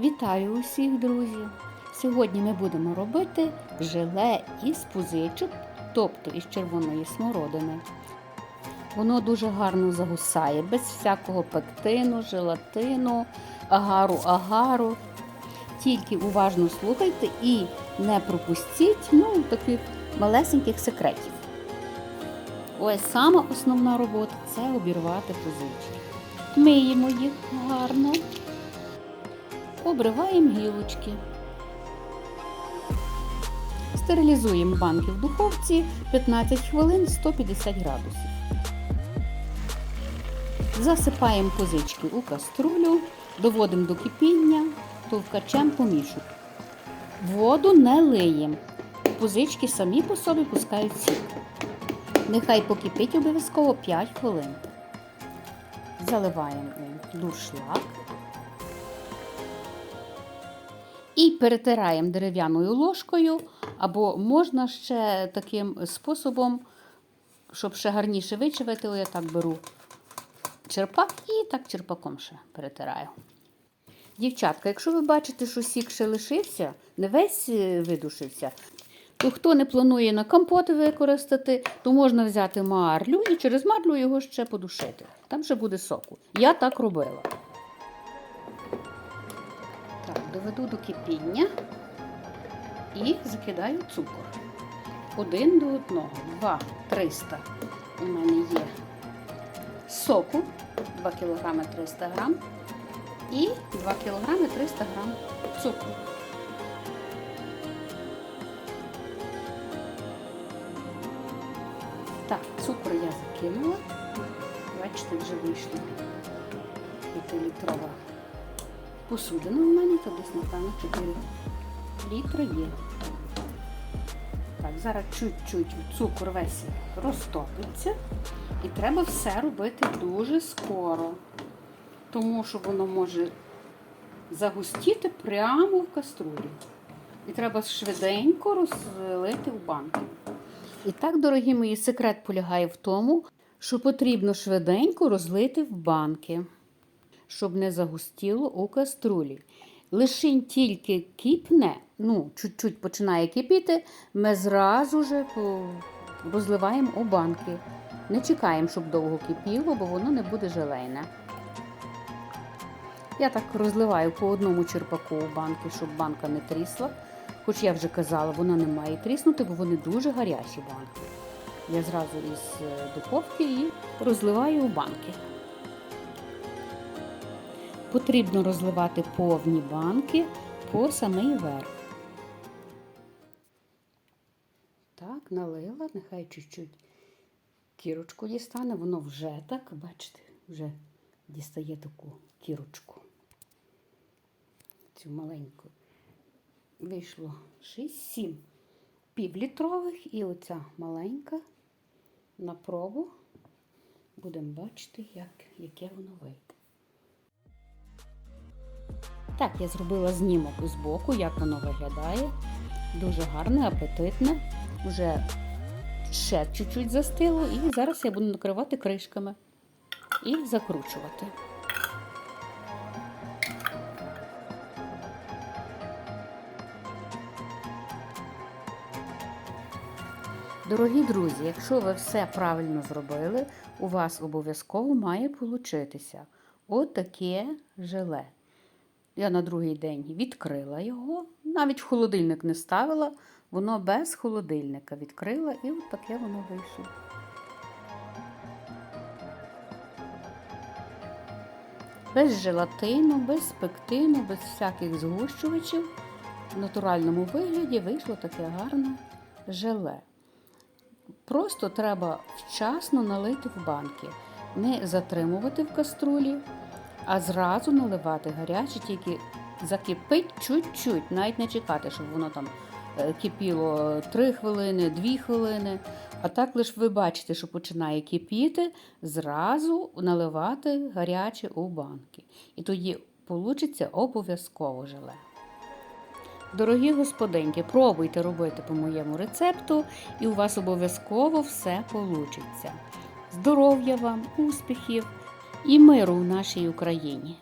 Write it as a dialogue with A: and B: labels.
A: Вітаю усіх, друзі! Сьогодні ми будемо робити желе із пузичок, тобто із червоної смородини. Воно дуже гарно загусає, без всякого пектину, желатину, агару-агару. Тільки уважно слухайте і не пропустіть ну, таких малесеньких секретів. Ось сама основна робота це обірвати пузички. Миємо їх гарно обриваємо гілочки. Стерилізуємо банки в духовці 15 хвилин 150 градусів. Засипаємо козички у каструлю, доводимо до кипіння, товкачем помішуємо. Воду не лиємо. Позички самі по собі пускають сік. Нехай покипить обов'язково 5 хвилин. Заливаємо дуршлаг. І перетираємо дерев'яною ложкою, або можна ще таким способом, щоб ще гарніше вичавити, я так беру черпак і так черпаком ще перетираю. Дівчатка, якщо ви бачите, що сік ще лишився, не весь е, видушився, то хто не планує на компоти використати, то можна взяти марлю і через марлю його ще подушити. Там ще буде соку. Я так робила. Доведу до кипіння і закидаю цукор. Один до одного, два, 300 у мене є соку, 2 кг 300 г і 2 кг 300 г цукру. Так, цукор я закинула. Бачите, вже вийшло 5-літрова посудина у мене, то десь, напевно, 4 літри є. Так, зараз чуть-чуть цукор весь розтопиться. І треба все робити дуже скоро, тому що воно може загустіти прямо в каструлі. І треба швиденько розлити в банки. І так, дорогі мої, секрет полягає в тому, що потрібно швиденько розлити в банки щоб не загустіло у каструлі. Лишень тільки кипне, ну, чуть-чуть починає кипіти, ми зразу же розливаємо у банки. Не чекаємо, щоб довго кипіло, бо воно не буде желейне. Я так розливаю по одному черпаку у банки, щоб банка не трісла. Хоч я вже казала, вона не має тріснути, бо вони дуже гарячі банки. Я зразу із е, духовки і розливаю у банки. Потрібно розливати повні банки по самий верх. Так, налила, нехай чуть-чуть кірочку дістане, воно вже так, бачите, вже дістає таку кірочку. Цю маленьку. Вийшло 6-7 півлітрових і оця маленька на пробу. Будемо бачити, як, яке воно вийде. Так, я зробила знімок з боку, як воно виглядає. Дуже гарне, апетитне. Вже ще чуть-чуть застило, і зараз я буду накривати кришками і закручувати. Дорогі друзі, якщо ви все правильно зробили, у вас обов'язково має получитися отаке желе. Я на другий день відкрила його, навіть в холодильник не ставила, воно без холодильника відкрила і от таке воно вийшло. Без желатину, без пектину, без всяких згущувачів. В натуральному вигляді вийшло таке гарне желе. Просто треба вчасно налити в банки, не затримувати в каструлі а зразу наливати гаряче, тільки закипить чуть-чуть, навіть не чекати, щоб воно там е, кипіло 3 хвилини, 2 хвилини. А так лише ви бачите, що починає кипіти, зразу наливати гаряче у банки. І тоді вийде обов'язково желе. Дорогі господинки, пробуйте робити по моєму рецепту, і у вас обов'язково все вийде. Здоров'я вам, успіхів! І миру в нашій Україні.